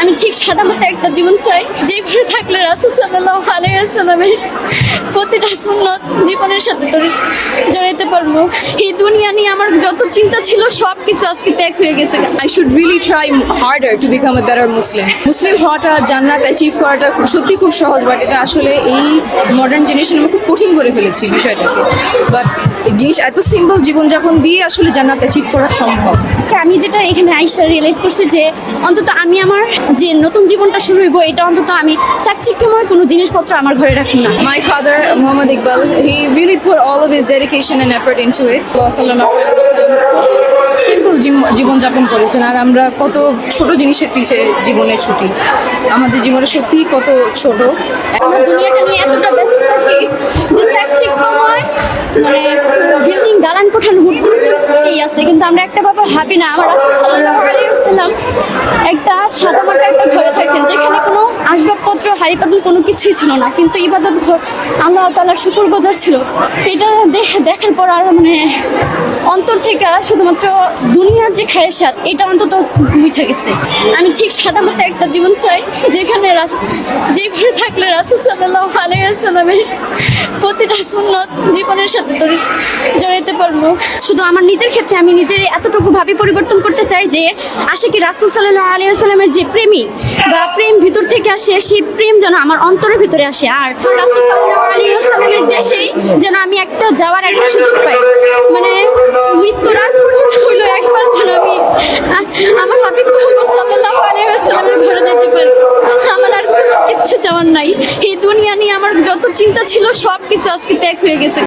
আমি ঠিক সাদা মতো একটা জীবন চাই। যে ঘরে থাকলে রাসুল সাল্লাহ আলাইসালামের প্রতিটা সুন্নত জীবনের সাথে তোর জড়াইতে পারব। এই দুনিয়া নিয়ে আমার যত চিন্তা ছিল সব কিছু আজকে ত্যাগ হয়ে গেছে। I should really try harder to become a better Muslim. Muslim হওয়াটা জান্নাত অ্যাচিভ করাটা সত্যি খুব সহজ বাট এটা আসলে এই মডার্ন জেনারেশন আমরা খুব কঠিন করে ফেলেছি বিষয়টাকে। বাট জিনিস এত সিম্পল জীবনযাপন দিয়ে আসলে জান্নাত অ্যাচিভ করা সম্ভব। আমি যেটা এখানে আইসা রিয়েলাইজ করছি যে অন্তত আমি আমার যে নতুন জীবনটা শুরু হইব এটা অন্তত আমি চাকচিক্যময় কোনো জিনিসপত্র আমার ঘরে রাখব না। My father, Muhammad Iqbal, he really put all of his dedication and effort into it. Simple জীবনযাপন করেছেন আর আমরা কত ছোট জিনিসের পিছে জীবনে ছুটি। আমাদের জীবনে সত্যি কত ছোট। আমরা দুনিয়াটা নিয়ে এতটা ব্যস্ত থাকি যে চাকচিক্যময় মানে বিল্ডিং দালান কোঠান হুড় দূর দূর আছে কিন্তু আমরা একটা ব্যাপার ভাবি না আমার রাসুল সাল্লাহ একটা সাদা মাটা একটা ঘরে থাকতেন যেখানে কোনো আসবাবপত্র হাড়ি পাতিল কোনো কিছুই ছিল না। কিন্তু ইবাদত ঘর আল্লাহ তালার শুকুর গোজার ছিল। এটা দেখ- দেখার পর আর মানে অন্তর থেকে শুধুমাত্র দুনিয়ার যে খায়েসাত এটা অন্তত মুছে গেছে। আমি ঠিক সাদা মতো একটা জীবন চাই, যেখানে যে ঘরে থাকলে রাসুল সাল্লাহ আলাইসাল্লামের প্রতিটা সুন্নত জীবনের সাথে জড়াইতে পারব। শুধু আমার নিজের ক্ষেত্রে আমি নিজের এতটুকু ভাবে পরিবর্তন করতে চাই যে আসে কি রাসুল সাল্লাহ আলাইসাল্লামের যে প্রেমী বা প্রেম ভিতর থেকে আসে, সেই প্রেম যেন আমার অন্তরের ভিতরে আসে আর রাসুল সাল্লাহ দেশেই যেন আমি একটা যাওয়ার একটা সুযোগ পাই। মানে মৃত্যুর আগ পর্যন্ত হইল একবার যেন আমি আমার হাবিব মোহাম্মদ সাল্লাহ আলাইসাল্লামের ঘরে যেতে পারি। আমার আর কিচ্ছু চাওয়ার নাই। এই দুনিয়া নিয়ে আমার যত চিন্তা ছিল সব কিছু আজকে ত্যাগ হয়ে গেছে।